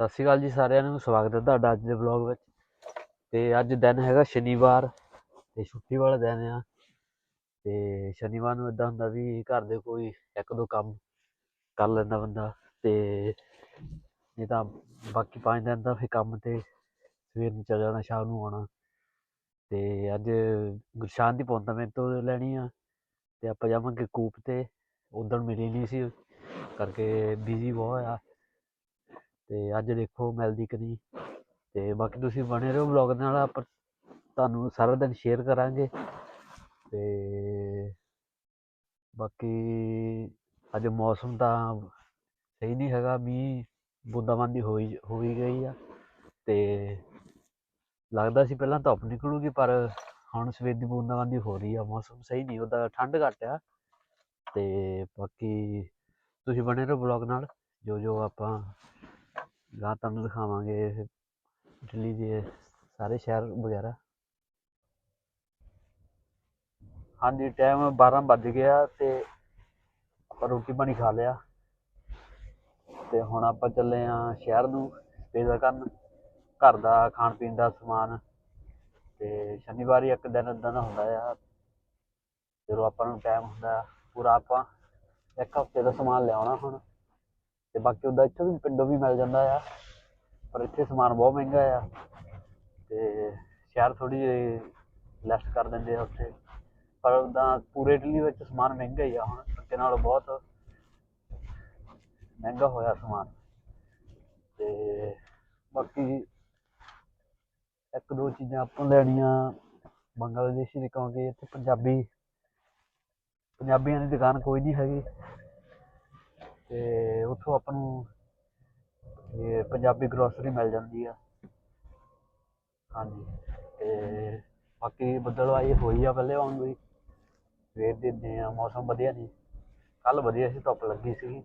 ਸਤਿ ਸ਼੍ਰੀ ਅਕਾਲ ਜੀ ਸਾਰਿਆਂ ਨੂੰ, ਸਵਾਗਤ ਹੈ ਤੁਹਾਡਾ ਅੱਜ ਦੇ ਵਲੌਗ ਵਿੱਚ। ਤੇ ਅੱਜ ਦਿਨ ਹੈਗਾ ਸ਼ਨੀਵਾਰ ਤੇ ਛੁੱਟੀ ਵਾਲਾ ਦਿਨ ਆ। ਤੇ ਸ਼ਨੀਵਾਰ ਨੂੰ ਇਦਾਂ ਹੁੰਦਾ ਵੀ ਘਰ ਦੇ ਕੋਈ ਇੱਕ ਦੋ ਕੰਮ ਕਰ ਲੈਂਦਾ ਬੰਦਾ ਤੇ ਨਹੀਂ ਤਾਂ ਬਾਕੀ ਪੰਜ ਦਿਨ ਦਾ ਫਿਰ ਕੰਮ ਤੇ ਸਵੇਰ ਨੂੰ ਚੱਲ ਜਾਣਾ, ਸ਼ਾਮ ਨੂੰ ਆਉਣਾ। ਤੇ ਅੱਜ ਗੁਰਸ਼ਾਨ ਦੀ appointment ਤੋਂ ਲੈਣੀ ਆ ਤੇ ਆਪਾਂ ਜਾਵਾਂਗੇ ਕੂਪ ਤੇ ਉਦੋਂ ਮਿਲੀ ਨਹੀਂ ਸੀ, ਕਰਕੇ ਬਿਜ਼ੀ ਬਹੁਤ ਆ। ਤੇ ਅੱਜ ਦੇਖੋ ਮਿਲਦੀ ਕਿ ਨਹੀਂ। ਤੇ ਬਾਕੀ ਤੁਸੀਂ ਬਣੇ ਰਹੋ ਵਲੌਗ ਨਾਲ, ਆਪਾਂ ਤੁਹਾਨੂੰ ਸਾਰਾ ਦਿਨ ਸ਼ੇਅਰ ਕਰਾਂਗੇ। ਤੇ ਬਾਕੀ ਅੱਜ ਮੌਸਮ ਤਾਂ ਸਹੀ ਨਹੀਂ ਹੈਗਾ, ਮੀਂਹ ਬੂੰਦਾਬਾਂਦੀ ਹੋਈ ਹੋਈ ਗਈ ਆ। ਤੇ ਲੱਗਦਾ ਸੀ ਪਹਿਲਾਂ ਧੁੱਪ ਨਿਕਲੂਗੀ, ਪਰ ਹੁਣ ਸਵੇਰ ਦੀ ਬੂੰਦਾਬਾਂਦੀ ਹੋ ਰਹੀ ਆ, ਮੌਸਮ ਸਹੀ ਨਹੀਂ, ਉਹਦਾ ਠੰਡ ਘੱਟ ਆ। ਤੇ ਬਾਕੀ ਤੁਸੀਂ ਬਣੇ ਰਹੋ ਵਲੌਗ ਨਾਲ ਜੋ ਜੋ ਆਪਾਂ ਗਾਂ ਤੁਹਾਨੂੰ ਦਿਖਾਵਾਂਗੇ ਦਿੱਲੀ ਦੇ ਸਾਰੇ ਸ਼ਹਿਰ ਵਗੈਰਾ। ਹਾਂਜੀ ਟਾਈਮ 12 ਵੱਜ ਗਿਆ ਤੇ ਆਪਾਂ ਰੋਟੀ ਪਾਣੀ ਖਾ ਲਿਆ। ਤੇ ਹੁਣ ਆਪਾਂ ਚੱਲੇ ਆ ਸ਼ਹਿਰ ਨੂੰ ਸਪੇਜ਼ਾ ਕਰਨ। ਘਰ ਦਾ ਖਾਣ ਪੀਣ ਦਾ ਸਮਾਨ। ਤੇ ਸ਼ਨੀਵਾਰ ਇੱਕ ਦਿਨ ਇਦਾਂ ਦਾ ਹੁੰਦਾ ਆ। ਜਦੋਂ ਆਪਾਂ ਨੂੰ ਟਾਈਮ ਹੁੰਦਾ, ਪੂਰਾ ਆਪਾਂ ਇੱਕ ਹਫ਼ਤੇ ਦਾ ਸਮਾਨ ਲਿਆਉਣਾ ਹੁਣ। ਤੇ ਬਾਕੀ ਉਹਦਾ ਇੱਥੋਂ ਵੀ ਪਿੰਡੋਂ ਵੀ ਮਿਲ ਜਾਂਦਾ ਆ, ਪਰ ਇੱਥੇ ਸਮਾਨ ਬਹੁਤ ਮਹਿੰਗਾ ਆ ਤੇ ਸ਼ਹਿਰ ਥੋੜੀ ਜਿਹੀ ਲੈਸ ਕਰ ਦਿੰਦੇ ਆ ਉੱਥੇ। ਪਰ ਉਦਾਂ ਪੂਰੇ ਇਟਲੀ ਵਿੱਚ ਸਮਾਨ ਮਹਿੰਗਾ ਹੀ ਆ ਹੁਣ, ਅੱਗੇ ਨਾਲੋਂ ਬਹੁਤ ਮਹਿੰਗਾ ਹੋਇਆ ਸਮਾਨ। ਤੇ ਬਾਕੀ ਇੱਕ ਦੋ ਚੀਜ਼ਾਂ ਆਪਾਂ ਲੈਣੀਆਂ ਬੰਗਲਾਦੇਸ਼ੀ ਦੀ ਕਿਉਂਕਿ ਇੱਥੇ ਪੰਜਾਬੀ, ਪੰਜਾਬੀਆਂ ਦੀ ਦੁਕਾਨ ਕੋਈ ਨਹੀਂ ਹੈਗੀ। ਤੇ ਉੱਥੋਂ ਆਪਾਂ ਨੂੰ ਇਹ ਪੰਜਾਬੀ ਗਰੋਸਰੀ ਮਿਲ ਜਾਂਦੀ ਆ। ਹਾਂਜੀ, ਤੇ ਬਾਕੀ ਬੱਦਲਵਾਈ ਹੋਈ ਆ ਪਹਿਲੇ ਆਉਣ ਦੀ ਸਵੇਰ ਦੇ ਦਿਨ ਮੌਸਮ ਵਧੀਆ ਨਹੀਂ ਕੱਲ ਵਧੀਆ ਸੀ, ਧੁੱਪ ਲੱਗੀ ਸੀ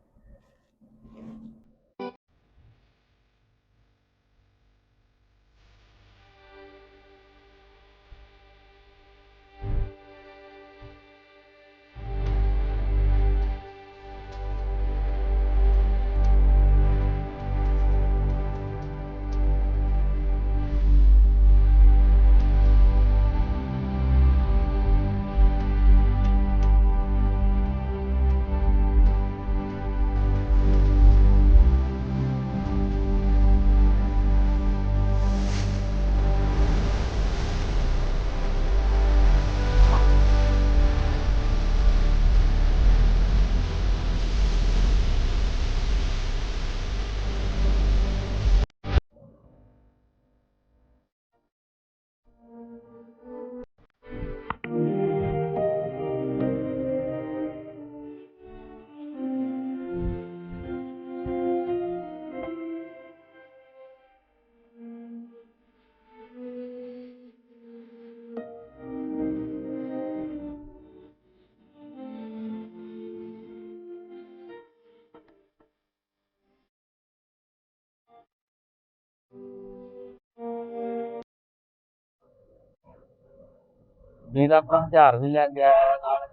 ਵੀਰ ਆਪਣਾ ਹਥਿਆਰ ਵੀ ਲੈ ਗਿਆ ਨਾਲ।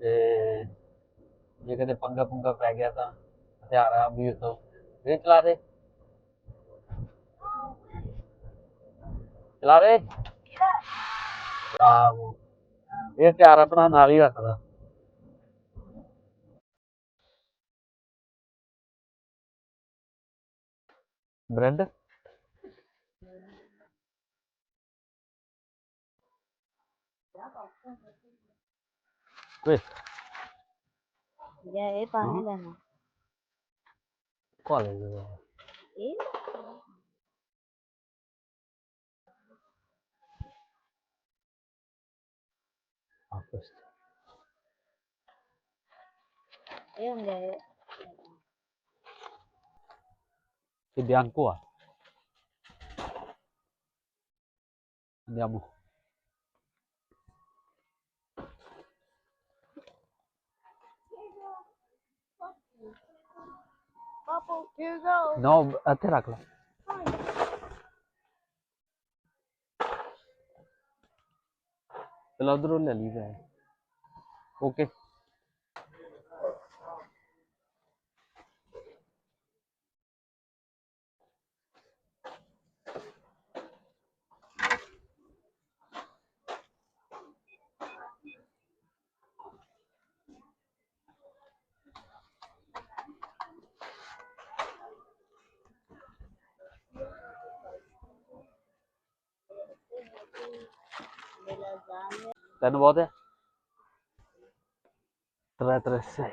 ਤੇ ਜੇ ਕਦੇ ਪੰਗਾ ਪੁੰਗਾ ਪੈ ਗਿਆ ਤਾਂ ਹਥਿਆਰ ਆ ਵੀਰ ਤੋਂ ਵੀਰ ਚਲਾ ਦੇ। ਚਲਾ ਦੇ। ਆਹੋ। ਇਹ ਹਥਿਆਰ ਆਪਣਾ ਨਾਲ ਹੀ ਰੱਖਦਾ। ਬ੍ਰੈਂਡ? जा ये पानी लेना कॉल ये आपस ये हम जाए दिव्यांग को दिव्यांग andiamo Papa, here you go. no ਇੱਥੇ ਰੱਖ ਲੈ ਚਲ ਉਧਰੋਂ ਲੈ ਲਈ okay ਤਿੰਨ ਬਹੁਤ ਹੈ ਤਰੇ ਤਰੇ ਸਹੀ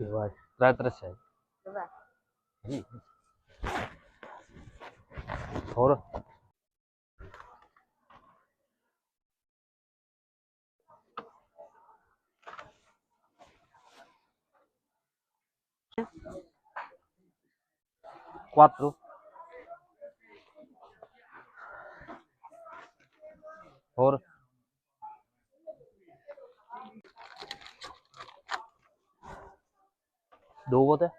ਵਾਹ ਤਰੇ ਤਰੇ ਸਹੀ ਵਾਹ ਹੋਰ quatro ਹੋਰ? ਦੋ ਬਹੁਤ ਹੈ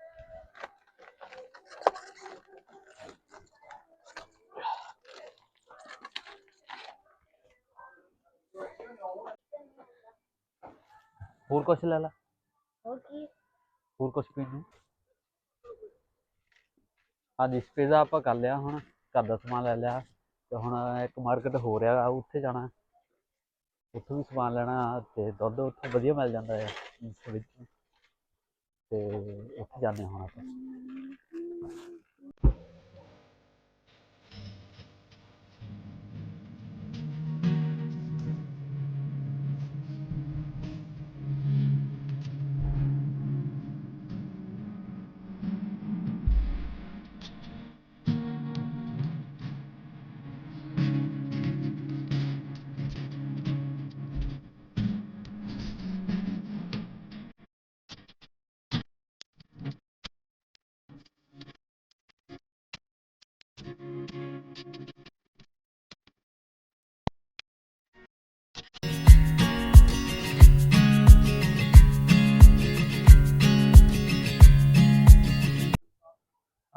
ਹੋਰ ਕੁਛ ਲੈ ਲਾ। ਹੋਰ ਕੀ? ਹੋਰ ਕੁਛ ਪੀਣ ਨੂੰ? ਹਾਂਜੀ ਪੀਜ਼ਾ ਆਪਾਂ ਕਰ ਲਿਆ ਹੁਣ ਘਰ ਦਾ ਸਮਾਨ ਲੈ ਲਿਆ। ਤੇ ਹੁਣ ਇੱਕ ਮਾਰਕੀਟ ਹੋ ਰਿਹਾ ਉੱਥੇ ਜਾਣਾ ਉੱਥੋਂ ਵੀ ਸਮਾਨ ਲੈਣਾ ਤੇ ਦੁੱਧ ਉੱਥੇ ਵਧੀਆ ਮਿਲ ਜਾਂਦਾ ਹੈ ਇਸ ਵਿੱਚ ਤੇ ਉੱਥੇ ਜਾਂਦੇ ਹੁਣ ਆਪਾਂ।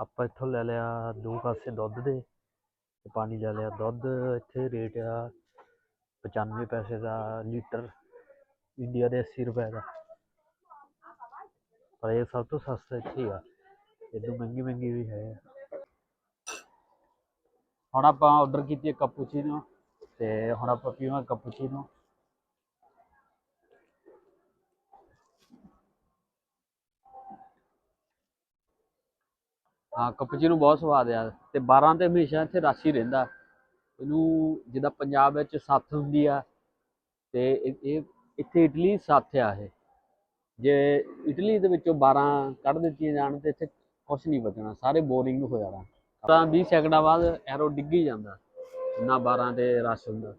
ਆਪਾਂ ਇੱਥੋਂ ਲੈ ਲਿਆ ਦੋ ਕਾਸੇ ਦੁੱਧ ਦੇ ਤੇ ਪਾਣੀ ਲੈ ਲਿਆ। ਦੁੱਧ ਇੱਥੇ ਰੇਟ ਆ 95 ਪੈਸੇ ਦਾ ਲੀਟਰ ਇੰਡੀਆ ਦੇ 80 ਰੁਪਏ ਦਾ। ਪਰ ਇਹ ਸਭ ਤੋਂ ਸਸਤਾ ਇੱਥੇ ਹੀ ਆ। ਇਦੋਂ ਮਹਿੰਗੀ ਮਹਿੰਗੀ ਵੀ ਹੈ। ਹੁਣ ਆਪਾਂ ਆਰਡਰ ਕੀਤੀ ਹੈ ਕੈਪੂਚੀਨੋ ਤੇ ਹੁਣ ਆਪਾਂ ਪੀਵਾਂਗੇ ਕੈਪੂਚੀਨੋ ਹਾਂ, ਕਪਚੀ ਨੂੰ ਬਹੁਤ ਸਵਾਦ ਆ ਤੇ 12 ਤੇ ਹਮੇਸ਼ਾ ਇੱਥੇ ਰਸ਼ ਹੀ ਰਹਿੰਦਾ। ਇਹਨੂੰ ਜਿੱਦਾਂ ਪੰਜਾਬ ਵਿੱਚ ਸੱਤ ਹੁੰਦੀ ਆ ਤੇ ਇਹ ਇੱਥੇ ਇਟਲੀ ਸੱਥ ਆ ਇਹ। ਜੇ ਇਟਲੀ ਦੇ ਵਿੱਚੋਂ 12 ਕੱਢ ਦਿੱਤੀਆਂ ਜਾਣ ਤੇ ਇੱਥੇ ਕੁਝ ਨਹੀਂ ਬਚਣਾ, ਸਾਰੇ ਬੋਰਿੰਗ ਹੋ ਜਾਣਾ। ਤਾਂ 20 ਸੈਕਿੰਡਾਂ ਬਾਅਦ ਐਰੋ ਡਿੱਗੀ ਜਾਂਦਾ ਨਾ 12 ਤੇ ਰਸ਼ ਹੁੰਦਾ।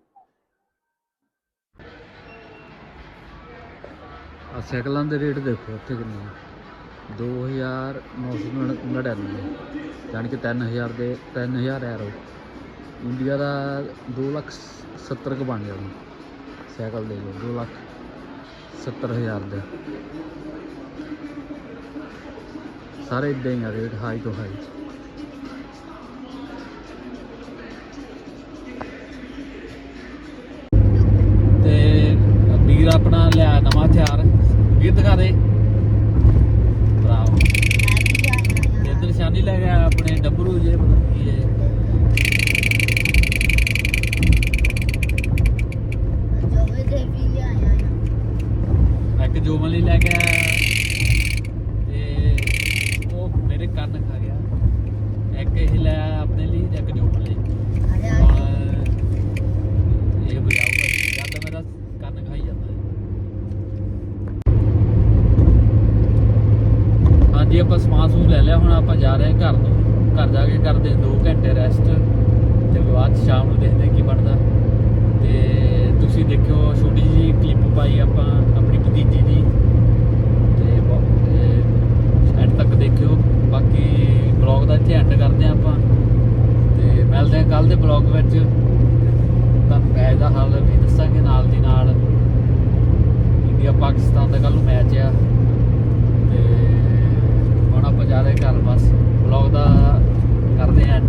ਆ ਸਾਈਕਲਾਂ ਦੇ ਰੇਟ ਦੇਖੋ ਇੱਥੇ ਕਿੰਨੇ 2999 ਯਾਨੀ ਕਿ 3000 ਦੇ 3000 ਐਰੋ। ਇੰਡੀਆ ਦਾ 2 ਲੱਖ 70 ਕ ਬਣ ਜਾਣਾ ਸਾਈਕਲ ਦੇ ਲਓ 2 ਲੱਖ 70000 ਦੇ। ਸਾਰੇ ਇਦਾਂ ਹੀ ਆ ਰੇਟ ਹਾਈ ਤੋਂ ਹਾਈ ਤੇ ਵੀਰ ਆਪਣਾ ਲਿਆ ਨਵਾਂ ਹਥਿਆਰ। ਵੀਰ ਦਿਖਾ ਦੇ ਬਰਾਵੋ ਤੇ ਇੱਧਰ ਨਿਸ਼ਾਨੀ ਲੈ ਗਿਆ ਆਪਣੇ ਡੱਬਰੂ ਜੇ ਪਤਾ ਕੀ ਹੈ ਇੱਕ ਜੋਮਨ ਲਈ ਲੈ ਗਿਆ ਤੇ ਉਹ ਮੇਰੇ ਕੰਨ ਖਾ ਗਿਆ। ਇੱਕ ਇਹ ਲੈ ਆਪਣੇ ਲਈ ਇੱਕ ਜੋਮਨ ਲਈ ਅਰੇ ਹੁਣ ਇਹ ਬਜਾਊਗਾ ਜਦ ਮੇਰਾ ਕੰਨ ਖਾਈ ਜਾਂਦਾ ਹੈ ਹਾਂਜੀ ਆਪਾਂ ਸਮਾਨ ਸਮੂਨ ਲੈ ਲਿਆ, ਹੁਣ ਆਪਾਂ ਜਾ ਰਹੇ ਹਾਂ ਘਰ ਨੂੰ। ਘਰ ਜਾ ਕੇ ਕਰਦੇ 2 ਘੰਟੇ ਰੈਸਟ ਤੇ ਬਾਅਦ 'ਚ ਸ਼ਾਮ ਨੂੰ ਦੇਖਦੇ ਕੀ ਬਣਦਾ। ਤੇ ਤੁਸੀਂ ਦੇਖਿਓ ਛੋਟੀ ਜੀ ਕਲਿੱਪ ਪਾਈ ਆਪਾਂ ਆਪਣੀ ਭਤੀਜੀ ਦੀ। ਤੇ ਐਂਡ ਤੱਕ ਦੇਖਿਓ। ਬਾਕੀ ਬਲੌਗ ਦਾ ਇੱਥੇ ਐਂਡ ਕਰਦੇ ਹਾਂ ਆਪਾਂ। ਤੇ ਮਿਲਦੇ ਹਾਂ ਕੱਲ ਦੇ ਬਲੌਗ ਵਿੱਚ। ਤੁਹਾਨੂੰ ਮੈਚ ਦਾ ਹਾਲ ਵੀ ਦੱਸਾਂਗੇ ਨਾਲ ਦੀ ਨਾਲ। ਇੰਡੀਆ ਪਾਕਿਸਤਾਨ ਦਾ ਕੱਲ ਨੂੰ ਮੈਚ ਆ। ਤੇ ਆਪਾਂ ਜਾ ਰਹੇ ਘਰ ਬਸ ਬਲੌਗ ਦਾ ਕਰਦੇ ਹਾਂ।